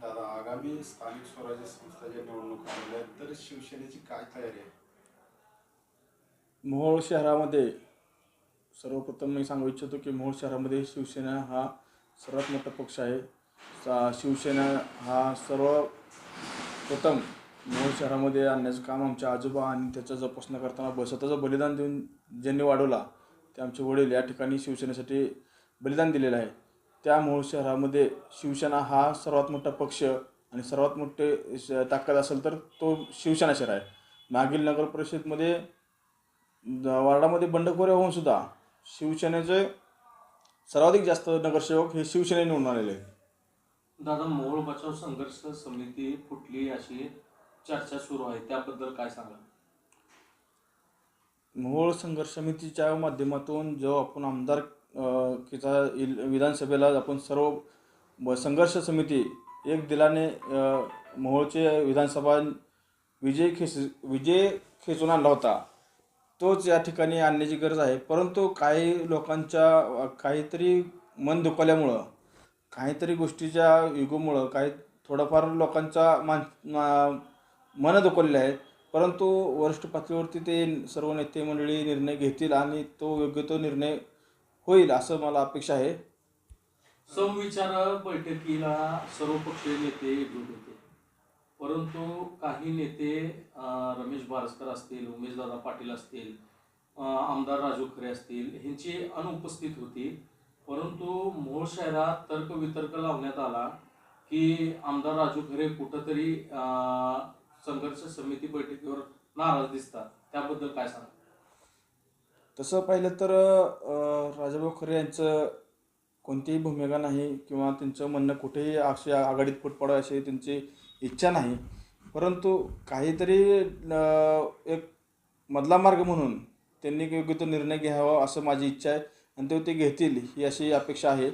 दादा आगामी स्थानिक स्वराज्य संस्थांच्या निवडणुका झाल्या आहेत तर शिवसेनेची काय तयारी आहे? मोहोळ शहरामध्ये सर्वप्रथम मी सांगू इच्छितो की मोहोळ शहरामध्ये शिवसेना हा सर्वात मोठा पक्ष आहे. सा शिवसेना हा सर्वप्रथम मोहोळ शहरामध्ये आणण्याचं काम आमच्या आजोबा आणि त्याचा जपोषणा करताना ब स्वतःचं बलिदान देऊन ज्यांनी वाढवला ते आमचे वडील या ठिकाणी शिवसेनेसाठी बलिदान दिलेलं आहे. त्या मोहोळ शहरामध्ये शिवसेना हा सर्वात मोठा पक्ष आणि सर्वात मोठे श- ताकद असेल तर तो शिवसेना शहर आहे. मागील नगर परिषदमध्ये वार्डामध्ये बंडखोऱ्या होऊन सुद्धा शिवसेनेचे सर्वाधिक जास्त नगरसेवक हे शिवसेने निवडून आलेले दादा मोहोळ बचाव संघर्ष समिती फुटली अशी चर्चा सुरू आहे? त्याबद्दल काय सांगा मोहोळ संघर्ष समितीच्या माध्यमातून जो आपण आमदार किचा इल- विधानसभेला आपण सर्व ब- संघर्ष समिती एक दिलाने मोहोळचे विधानसभा विजय खेच विजय खेचून आणला होता. तोच या ठिकाणी आणण्याची गरज आहे. परंतु काही लोकांच्या काहीतरी मन दुखवल्यामुळं काहीतरी गोष्टीच्या युगोमुळं काही थोडंफार लोकांचा मान मन मनं दुखवलेले आहेत. परंतु वरिष्ठ पातळीवरती ते सर्व नेते मंडळी निर्णय घेतील आणि तो योग्य तो निर्णय होईल असं मला अपेक्षा आहे. समविचार बैठकीला सर्वपक्षीय नेते एकजूट होते. परंतु काही नेते रमेश बारसकर असतील उमेशदादा पाटील असतील आमदार राजू खरे असतील ह्यांची अनुपस्थित होती. परंतु मूळ शहरात तर्कवितर्क लावण्यात आला की आमदार राजू खरे कुठंतरी संघर्ष समिती बैठकीवर नाराज दिसतात. त्याबद्दल काय सांगा तसं पाहिलं तर राजाभाऊ खरे यांचं कोणतीही भूमिका नाही किंवा त्यांचं म्हणणं कुठेही अशी आघाडीत फूट पडावी अशी त्यांची इच्छा नाही. परंतु काहीतरी एक मधला मार्ग म्हणून त्यांनी योग्य तो निर्णय घ्यावा असं माझी इच्छा आहे. आणि ते ते घेतील ही अशी अपेक्षा आहे.